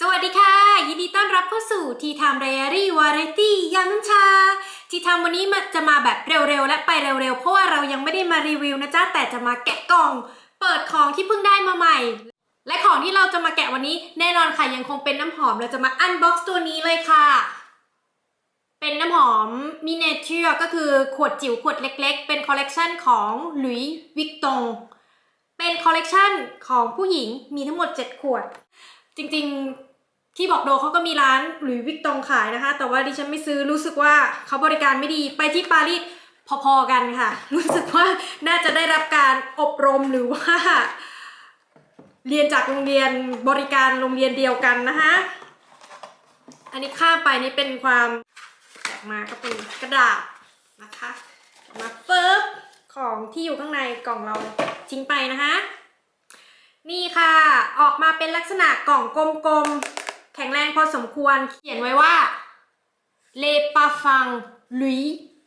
สวัสดีค่ะ ยินดีต้อนรับเข้าสู่ทีทามไดอารี่วาไรตี้ยามน้ำชา ทีทามวันนี้มาจะมาแบบเร็วๆ และไปเร็วๆ เพราะว่าเรายังไม่ได้มารีวิวนะจ๊ะ แต่จะมาแกะกล่อง เปิดของที่เพิ่งได้มาใหม่ และของที่เราจะมาแกะวันนี้ แน่นอนค่ะยังคงเป็นน้ำหอมเราจะมาอันบ็อกซ์ตัวนี้เลยค่ะ เป็นน้ำหอมมินิเจอร์ก็คือขวดจิ๋วขวดเล็ก ๆ เป็นคอลเลกชันของหลุยส์วิกตงเป็นคอลเลกชันของผู้หญิงมีทั้งหมด 7 ขวด จริงๆที่บอกโดเขาก็มีร้านหลุยส์วิกตองขายนะคะ แต่ว่าดิฉันไม่ซื้อรู้สึกว่าเขาบริการไม่ดีไปที่ปารีสพอๆกันค่ะ รู้สึกว่าน่าจะได้รับการอบรมหรือว่า เรียนจากโรงเรียนบริการโรงเรียนเดียวกันนะคะอันนี้ข้ามไปนี่เป็นความแตกมาก็เป็นกระดาษนะคะมาเฟิบของที่อยู่ข้างในกล่องเราทิ้งไปนะคะ นี่ค่ะ ออกมาเป็นลักษณะกล่องกลมๆ แข็งแรงพอสมควร เขียนไว้ว่าเลปาฟังลุย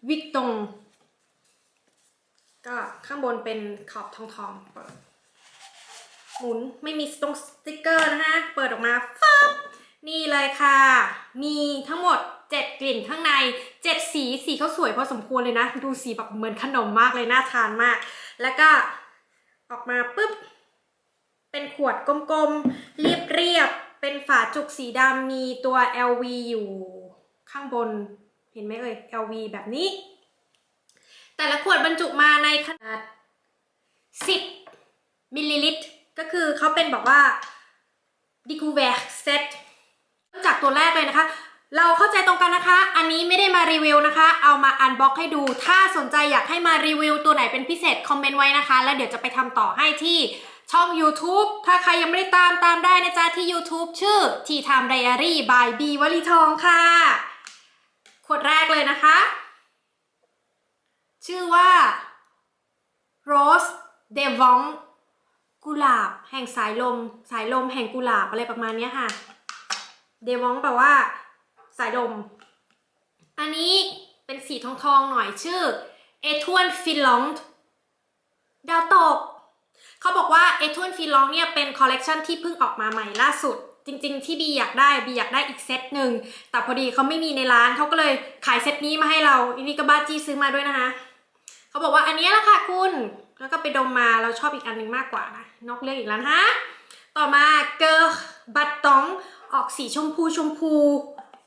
วิกตงก็ข้างบนเป็นขอบทองทองๆเปิดหมุนไม่มีตรงสติกเกอร์นะคะเปิดออกมาฟับนี่เลยค่ะ มีทั้งหมด 7 กลิ่นข้างใน 7 สีสีเขาสวยพอสมควรเลยนะ ดูสีแบบเหมือนขนมมากเลย น่าทานมาก แล้วก็ออกมาปุ๊บ เป็นขวดกลมๆ เรียบๆ เป็นฝาจุกสีดำมีตัว LV อยู่ข้างบน เห็นไหมเอ่ย LV แบบนี้ แต่ละขวดบรรจุมาในขนาด 10 มิลลิลิตร ก็คือเขาเป็นบอกว่า d e c o u v e r set เริ่มจากตัวแรกเลยนะคะ เราเข้าใจตรงกันนะคะ อันนี้ไม่ได้มารีวิวนะคะ เอามาอันบ็อกให้ดู ถ้าสนใจอยากให้มารีวิวตัวไหนเป็นพิเศษคอมเมนต์ไว้นะคะ แล้วเดี๋ยวจะไปทำต่อให้ที่ช่อง YouTube ถ้าใครยังไม่ได้ตามตามได้นะจ๊ะที่ YouTube ชื่อ Tea Time Diary by B วลีทองค่ะ ขวดแรกเลยนะคะ ชื่อว่า Rose Devon กุหลาบ แห่งสายลม สายลมแห่งกุหลาบอะไรประมาณนี้ค่ะเดวองแปลว่า สายลมอันนี้เป็นสีทองทองๆหน่อยชื่อเอทวนฟิลลองดาวตก เขาบอกว่าเอทวนฟิลลองเนี่ยเป็นคอลเลกชันที่เพิ่งออกมาใหม่ล่าสุด จริงๆที่บีอยากได้บีอยากได้อีกเซตหนึ่ง แต่พอดีเขาไม่มีในร้านเขาก็เลยขายเซตนี้มาให้เราอันนี้ก็บ้าจี้ซื้อมาด้วยนะคะเขาบอกว่าอันนี้แหละค่ะคุณแล้วก็ไปดมมาเราชอบอีกอันหนึ่งมากกว่านะนอกเรื่องอีกแล้วฮะต่อมาเกอร์บัตตองออกสีชมพูชมพู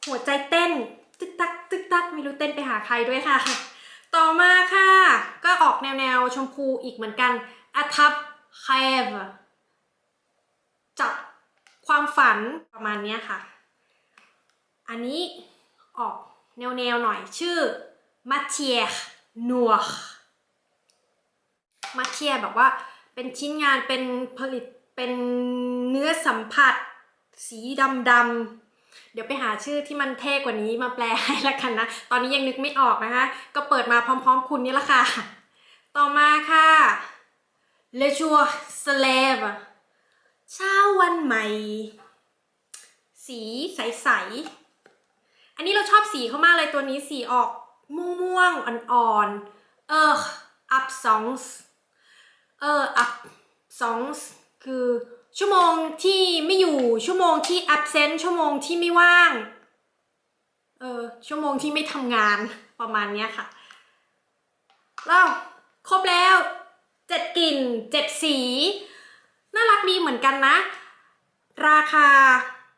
หัวใจเต้นตึกตักตึกตักไม่รู้เต้นไปหาใครด้วยค่ะ ต่อมาค่ะ ก็ออกแนวแนวชมพูอีกเหมือนกันอัทับเคฟจับความฝันประมาณนี้ค่ะ อันนี้ออกแนวแนวหน่อยชื่อมาเทียนัวมาเทียแบบว่าเป็นชิ้นงานเป็นผลิตเป็นเนื้อสัมผัส สีดำดำๆ เดี๋ยวไปหาชื่อที่มันเท่กว่านี้มาแปลให้ละกันนะ ตอนนี้ยังนึกไม่ออกนะคะ ก็เปิดมาพร้อมๆ คุณนี่ละค่ะ ต่อมาค่ะ Le jour se lève เช้าวันใหม่ สีใสๆ อันนี้เราชอบสีเขามากเลยตัวนี้สีออกม่วงๆ อ่อนๆ เออ up songs เออ up songs คือ ชั่วโมงที่ไม่อยู่ชั่วโมงที่ absent ชั่วโมงที่ไม่ว่าง เออชั่วโมงที่ไม่ทำงานประมาณเนี้ยค่ะแล้วครบแล้วเจ็ดกลิ่นเจ็ดสี น่ารักดีเหมือนกันนะ ราคา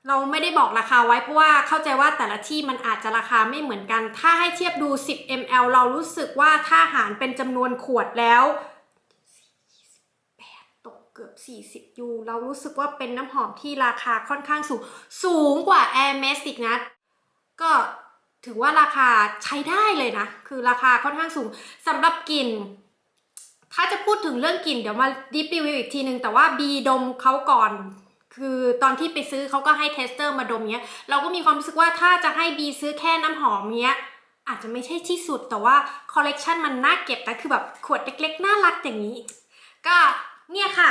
เราไม่ได้บอกราคาไว้เพราะว่าเข้าใจว่าแต่ละที่มันอาจจะราคาไม่เหมือนกัน ถ้าให้เทียบดู 10 ml เรารู้สึกว่าถ้าหารเป็นจำนวนขวดแล้ว เกือบ 40 ยู เรารู้สึกว่าเป็นน้ำหอมที่ราคาค่อนข้างสูง สูงกว่า Air m e s อีกนะ ก็ถือว่าราคาใช้ได้เลยนะ คือราคาค่อนข้างสูงสำหรับกลิ่น ถ้าจะพูดถึงเรื่องกลิ่นเดี๋ยวมาดีรีวิวอีกทีนึง แต่ว่าบีดมเขาก่อน คือตอนที่ไปซื้อเขาก็ให้เทสเตอร์มาดมเนี้ย เราก็มีความรู้สึกว่าถ้าจะให้บีซื้อแค่น้ำหอมเนี้ยอาจจะไม่ใช่ที่สุดแต่ว่าคอลเลกชันมันน่าเก็บนะคือแบบขวดเล็กๆ น่ารักอย่างนี้ ก็ เนี่ยค่ะ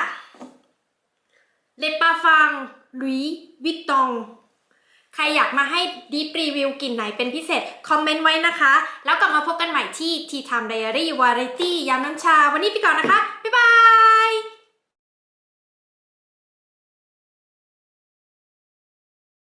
เลปาฟังลุยวิตตอง ใครอยากมาให้ดีปรีวิวกลิ่นไหนเป็นพิเศษ คอมเมนต์ไว้นะคะ แล้วกลับมาพบกันใหม่ที่ทีทามไดอารี่วาไรตี้ยามน้ำชา วันนี้ไปก่อนนะคะ บ๊ายบาย